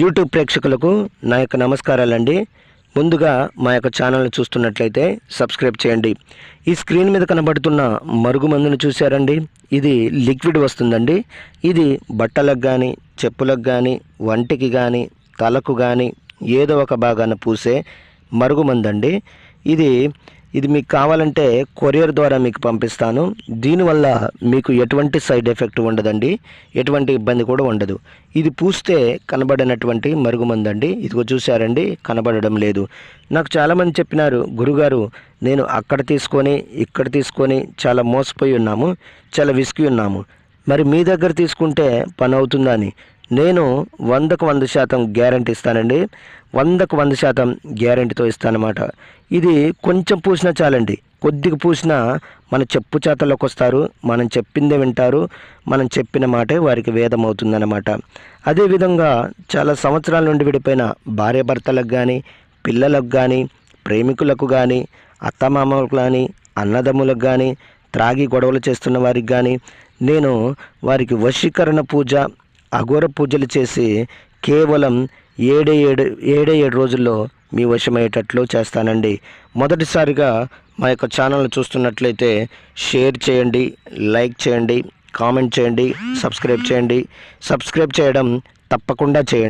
YouTube ప్రేక్షకులకు నా యొక్క నమస్కారాలండి. ముందుగా మా యొక్క ఛానల్ని చూస్తున్నట్లయితే సబ్స్క్రైబ్ చేయండి. ఈ స్క్రీన్ మీద కనబడుతున్న మరుగు మందును చూశారండి. ఇది లిక్విడ్ వస్తుందండి. ఇది బట్టలకు కానీ చెప్పులకు కానీ వంటికి కానీ తలకు కానీ ఏదో ఒక భాగాన పూసే మరుగుమందండి ఇది ఇది మీకు కావాలంటే కొరియర్ ద్వారా మీకు పంపిస్తాను. దీనివల్ల మీకు ఎటువంటి సైడ్ ఎఫెక్ట్ ఉండదండి. ఎటువంటి ఇబ్బంది కూడా ఉండదు. ఇది పూస్తే కనబడినటువంటి మరుగుమందండి. ఇదిగో చూశారండి కనబడడం లేదు. నాకు చాలామంది చెప్పినారు గురుగారు నేను అక్కడ తీసుకొని ఇక్కడ తీసుకొని చాలా మోసపోయి ఉన్నాము చాలా విసిగి ఉన్నాము. మరి మీ దగ్గర తీసుకుంటే పని అవుతుందని నేను వందకు వంద శాతం గ్యారంటీ ఇస్తానండి. వందకు వంద శాతం గ్యారంటీతో ఇస్తానమాట ఇది కొంచెం పూసినా చాలండి. కొద్దిగా పూసినా మన చెప్పు చేతల్లోకి వస్తారు. మనం చెప్పిందే వింటారు. మనం చెప్పిన మాటే వారికి వేదం అవుతుందన్నమాట. అదేవిధంగా చాలా సంవత్సరాల నుండి విడిపోయిన భార్యాభర్తలకు కానీ పిల్లలకు కానీ ప్రేమికులకు కానీ అత్తమామలకు కానీ అన్నదమ్ములకు కానీ త్రాగి గొడవలు చేస్తున్న వారికి కానీ నేను వారికి వశీకరణ పూజ అఘోర పూజలు చేసి కేవలం ఏడే ఏడు ఏడే ఏడు రోజుల్లో మీ వశమయ్యేటట్లు చేస్తానండి. మొదటిసారిగా మా యొక్క ఛానల్ని చూస్తున్నట్లయితే షేర్ చేయండి లైక్ చేయండి కామెంట్ చేయండి సబ్స్క్రైబ్ చేయండి. సబ్స్క్రైబ్ చేయడం తప్పకుండా చేయండి.